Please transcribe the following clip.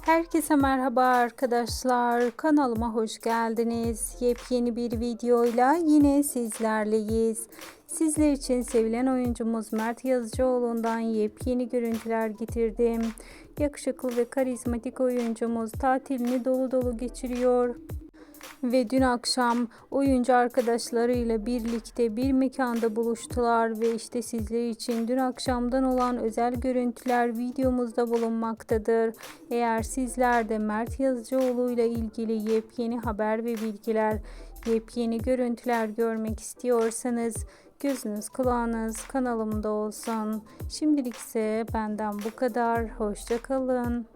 Herkese merhaba arkadaşlar. Kanalıma hoş geldiniz. Yepyeni bir videoyla yine sizlerleyiz. Sizler için sevilen oyuncumuz Mert Yazıcıoğlu'ndan yepyeni görüntüler getirdim. Yakışıklı ve karizmatik oyuncumuz tatilini dolu dolu geçiriyor. Ve dün akşam oyuncu arkadaşlarıyla birlikte bir mekanda buluştular ve işte sizler için dün akşamdan olan özel görüntüler videomuzda bulunmaktadır. Eğer sizler de Mert Yazıcıoğlu ile ilgili yepyeni haber ve bilgiler, yepyeni görüntüler görmek istiyorsanız gözünüz kulağınız kanalımda olsun. Şimdilik ise benden bu kadar. Hoşça kalın.